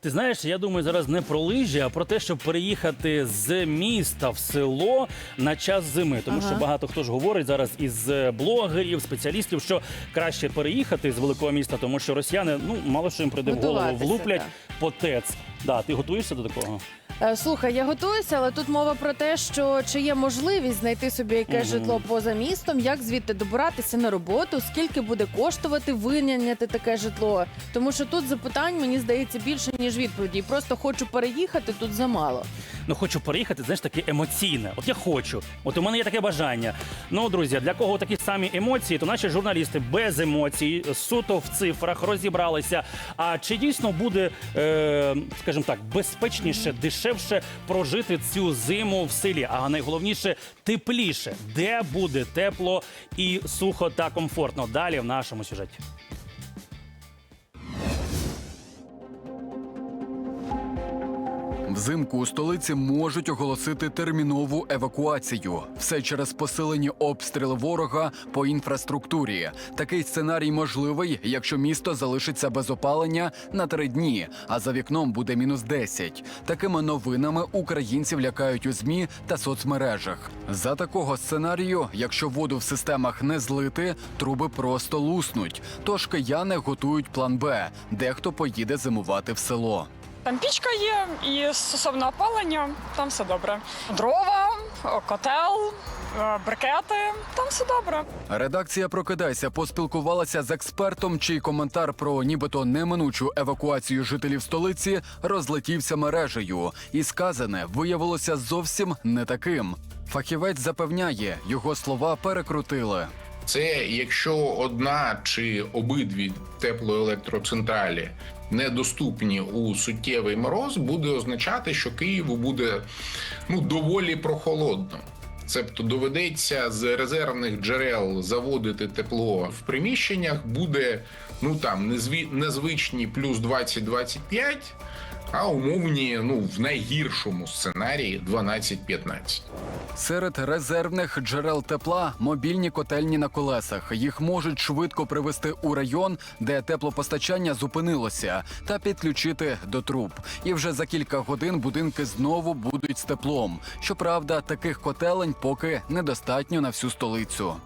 Ти знаєш, я думаю зараз не про лижі, а про те, щоб переїхати з міста в село на час зими. Тому Ага. що багато хто ж говорить зараз із е, блогерів, спеціалістів, що краще переїхати з великого міста, тому що росіяни ну мало що їм прийде в голову, Готуватися, влуплять так. по ТЕЦ. Да, ти готуєшся до такого? Е, Слухай, я готуюся, але тут мова про те, що чи є можливість знайти собі якесь житло поза містом, як звідти добиратися на роботу, скільки буде коштувати виняняти таке житло. Тому що тут запитань мені здається більше ніж відповіді. Просто хочу переїхати тут замало. Ну хочу переїхати, знаєш, таке емоційне. От я хочу. От у мене є таке бажання. Ну, друзі, для кого такі самі емоції, то наші журналісти без емоцій, суто в цифрах розібралися. А чи дійсно буде, е, скажімо так, безпечніше, дешевше прожити цю зиму в селі? А найголовніше тепліше, де буде тепло і сухо та комфортно. Далі в нашому сюжеті. Взимку у столиці можуть оголосити термінову евакуацію. Все через посилені обстріли ворога по інфраструктурі. Такий сценарій можливий, якщо місто залишиться без опалення на три дні, а за вікном буде мінус 10. Такими новинами українців лякають у змі та соцмережах. За такого сценарію, якщо воду в системах не злити, труби просто луснуть. Тож кияни готують план Б. Дехто поїде зимувати в село. Там пічка є, і стосовно опалення, там все добре. Дрова, котел, е, брикети, там все добре. Редакція Прокидайся поспілкувалася з експертом, чий коментар про нібито неминучу евакуацію жителів столиці розлетівся мережею, і сказане виявилося зовсім не таким. Фахівець запевняє, його слова перекрутили. Це якщо одна чи обидві теплоелектроцентралі недоступні у суттєвий мороз, буде означати, що Києву буде ну доволі прохолодно. Тобто доведеться з резервних джерел заводити тепло в приміщеннях, буде ну там незвичні плюс 20-25, а умовні, ну в найгіршому сценарії 12-15. Серед резервних джерел тепла мобільні котельні на колесах. Їх можуть швидко привести у район, де теплопостачання зупинилося, та підключити до труб. І вже за кілька годин будинки знову будуть з теплом. Щоправда, таких котелень поки недостатньо на всю столицю.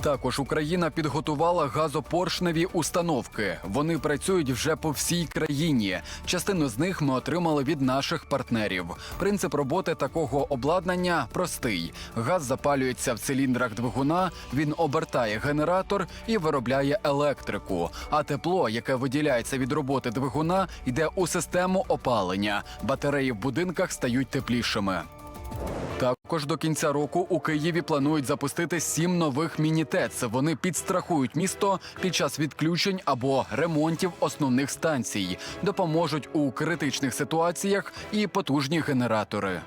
Також Україна підготувала газопоршневі установки. Вони працюють вже по всій країні. Частину з них ми отримали від наших партнерів. Принцип роботи такого обладнання простий: газ запалюється в циліндрах двигуна, він обертає генератор і виробляє електрику. А тепло, яке виділяється від роботи двигуна, йде у систему опалення. Батареї в будинках стають теплішими. Також до кінця року у Києві планують запустити сім нових міні-ТЕЦ. Вони підстрахують місто під час відключень або ремонтів основних станцій, допоможуть у критичних ситуаціях і потужні генератори.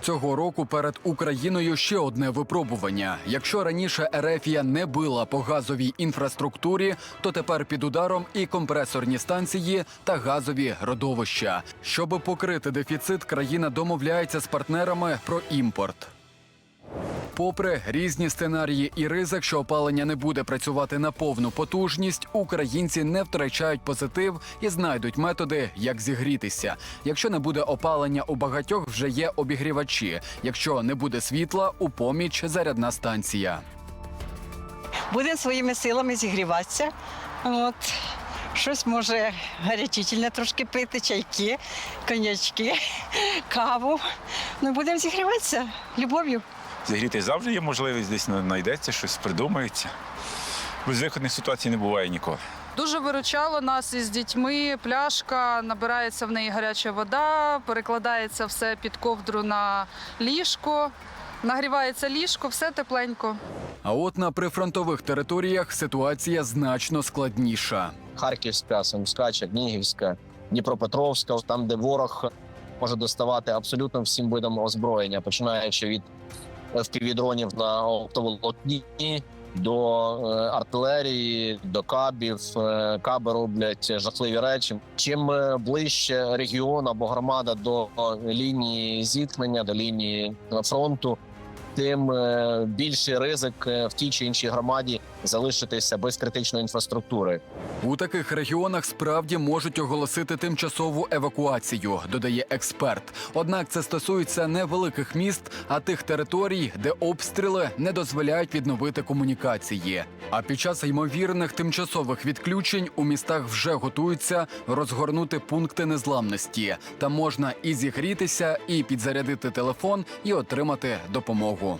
Цього року перед Україною ще одне випробування. Якщо раніше Ерефія не била по газовій інфраструктурі, то тепер під ударом і компресорні станції та газові родовища. Щоб покрити дефіцит, країна домовляється з партнерами про імпорт. Попри різні сценарії і ризик, що опалення не буде працювати на повну потужність, українці не втрачають позитив і знайдуть методи, як зігрітися. Якщо не буде опалення, у багатьох вже є обігрівачі. Якщо не буде світла, у поміч зарядна станція. Будемо своїми силами зігріватися. От. Щось може гарячительне трошки пити, чайки, конячки, каву. Ну, будемо зігріватися любов'ю. Зігрітись завжди є можливість, десь знайдеться, щось придумається. Безвиходних ситуацій не буває ніколи. Дуже виручало нас із дітьми. Пляшка, набирається в неї гаряча вода, перекладається все під ковдру на ліжко, нагрівається ліжко, все тепленько. А от на прифронтових територіях ситуація значно складніша. Харківська, Сумська, Чернігівська, Дніпропетровська, там, де ворог може доставати абсолютно всім видам озброєння, починаючи від впівдронів на оптоволокні до е, артилерії, до кабів. Е, Каби роблять жахливі речі. Чим е, ближче регіон або громада до лінії зіткнення, до лінії фронту, тим більший ризик в тій чи іншій громаді залишитися без критичної інфраструктури. У таких регіонах справді можуть оголосити тимчасову евакуацію, додає експерт. Однак це стосується не великих міст, а тих територій, де обстріли не дозволяють відновити комунікації. А під час ймовірних тимчасових відключень у містах вже готуються розгорнути пункти незламності. Там можна і зігрітися, і підзарядити телефон, і отримати допомогу.